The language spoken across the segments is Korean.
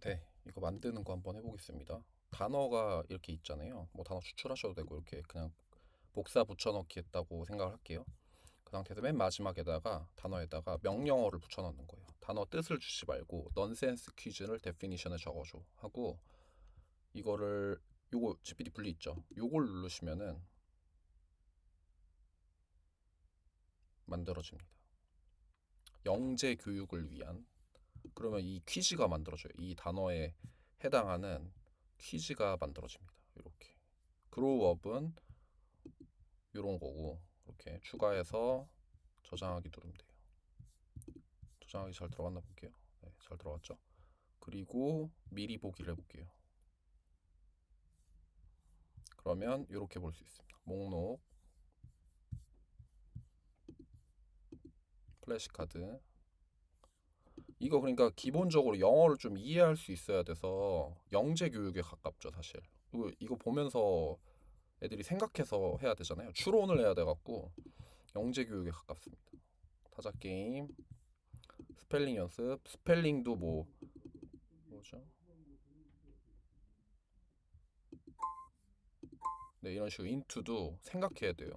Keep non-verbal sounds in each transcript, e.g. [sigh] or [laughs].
네, 이거 만드는 거 한번 해보겠습니다. 단어가 이렇게 있잖아요. 뭐 단어 추출하셔도 되고 이렇게 그냥 복사 붙여넣기 했다고 생각을 할게요. 그 상태에서 맨 마지막에다가 단어에다가 명령어를 붙여넣는 거예요. 단어 뜻을 주지 말고 넌센스 퀴즈를 데피니션에 적어줘 하고 이거를 요거 GPT 분리 있죠. 요걸 누르시면은 만들어집니다. 영재 교육을 위한 그러면 이 퀴즈가 만들어져요. 이 단어에 해당하는 퀴즈가 만들어집니다. 이렇게 그로우업은 이런 거고 이렇게 추가해서 저장하기 누르면 돼요. 저장하기 잘 들어갔나 볼게요. 네, 잘 들어갔죠. 그리고 미리 보기를 해볼게요. 그러면 이렇게 볼 수 있습니다. 목록, 플래시카드. 이거 그러니까 기본적으로 영어를 좀 이해할 수 있어야 돼서 영재 교육에 가깝죠, 사실. 이거, 이거 보면서 애들이 생각해서 해야 되잖아요. 추론을 해야 돼 갖고 영재 교육에 가깝습니다. 타자 게임, 스펠링 연습, 스펠링도 뭐 뭐죠? 네, 이런 식으로 into도 생각해야 돼요.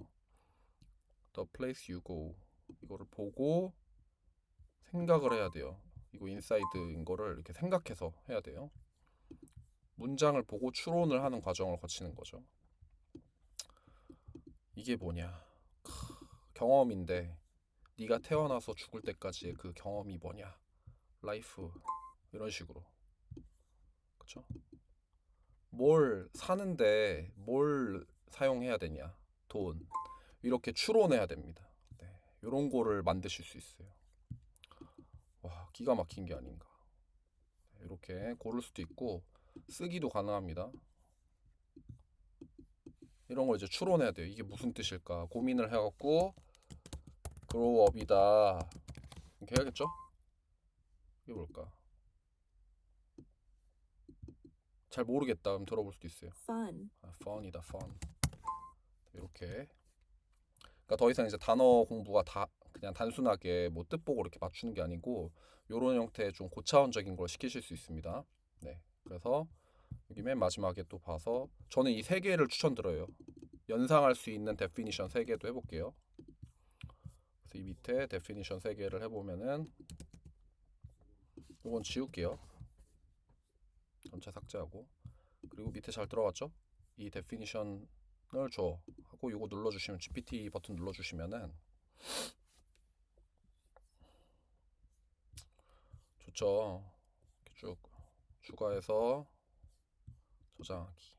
The place you go 이거를 보고 생각을 해야 돼요. 이거 인사이드인 거를 이렇게 생각해서 해야 돼요. 문장을 보고 추론을 하는 과정을 거치는 거죠. 이게 뭐냐? 크, 경험인데 네가 태어나서 죽을 때까지의 그 경험이 뭐냐? 라이프 이런 식으로 그쵸? 뭘 사는데 뭘 사용해야 되냐? 돈 이렇게 추론해야 됩니다. 네, 이런 거를 만드실 수 있어요. 와 기가 막힌 게 아닌가. 네, 이렇게 고를 수도 있고 쓰기도 가능합니다. 이런 걸 이제 추론해야 돼요. 이게 무슨 뜻일까 고민을 해갖고 그로우업이다 이렇게 해야겠죠? 이게 뭘까? 잘 모르겠다. 그럼 들어볼 수도 있어요. fun, 아, fun이다, fun. 이렇게. 그러니까 더 이상 이제 단어 공부가 다 그냥 단순하게 뭐 뜻보고 이렇게 맞추는 게 아니고 요런 형태의 좀 고차원적인 걸 시키실 수 있습니다. 네. 그래서 여기 맨 마지막에 또 봐서 저는 이 세 개를 추천드려요. 연상할 수 있는 데피니션 세 개도 해볼게요. 그래서 이 밑에 데피니션 세 개를 해보면은 이건 지울게요. 전체 삭제하고 그리고 밑에 잘 들어갔죠? 이 데피니션을 줘 하고 이거 눌러주시면 GPT 버튼 눌러주시면은 좋죠. 이렇게 쭉 추가해서 저장하기.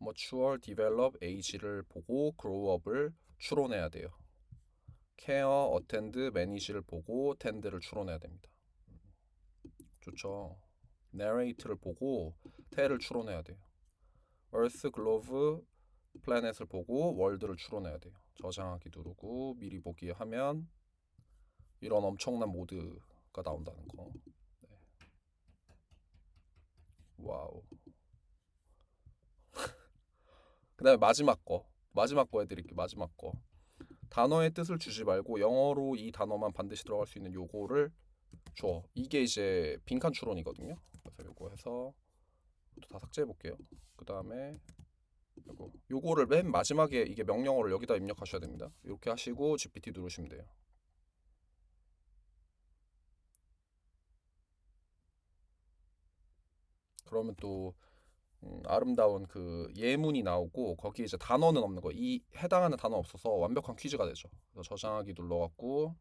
Mature, Develop, Age를 보고 Grow Up을 추론해야 돼요. Care, Attend, Manage를 보고 Tend를 추론해야 됩니다. 좋죠. narrate를 보고 테를 추론해야 돼요. earth, glove, planet을 보고 world를 추론해야 돼요. 저장하기 누르고 미리 보기 하면 이런 엄청난 모드가 나온다는 거. 네. 와우. [laughs] 그다음에 마지막 거. 마지막 거 해드릴게요. 마지막 거. 단어의 뜻을 주지 말고 영어로 이 단어만 반드시 들어갈 수 있는 요거를 줘. 이게 이제 빈칸 추론이거든요. 그래서 요거 해서 또다 삭제해 볼게요. 그 다음에 요거 요거를 맨 마지막에 이게 명령어를 여기다 입력하셔야 됩니다. 이렇게 하시고 GPT 누르시면 돼요. 그러면 또 음, 아름다운 그 예문이 나오고 거기에 이제 단어는 없는 거. 이 해당하는 단어 없어서 완벽한 퀴즈가 되죠. 그래서 저장하기 눌러갖고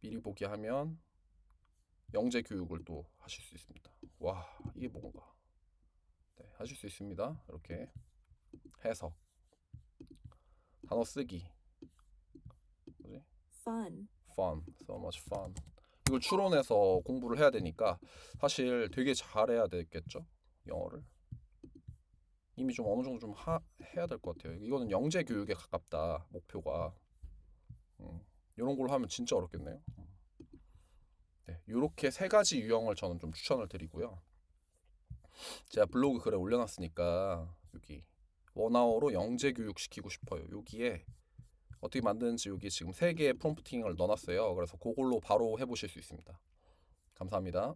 미리 보기 하면 영재 교육을 또 하실 수 있습니다. 와 이게 뭔가 네, 하실 수 있습니다. 이렇게 해석 단어 쓰기 뭐지? fun, fun so much fun 이걸 추론해서 공부를 해야 되니까 사실 되게 잘해야 되겠죠 영어를 이미 좀 어느 정도 좀 하, 해야 될 것 같아요. 이거는 영재 교육에 가깝다 목표가 음, 이런 걸로 하면 진짜 어렵겠네요. 네, 이렇게 세 가지 유형을 저는 좀 추천을 드리고요. 제가 블로그 글에 올려놨으니까 여기 원아워로 영재 교육 시키고 싶어요. 여기에 어떻게 만드는지 여기 지금 세 개의 프롬프팅을 넣어놨어요. 그래서 그걸로 바로 해보실 수 있습니다. 감사합니다.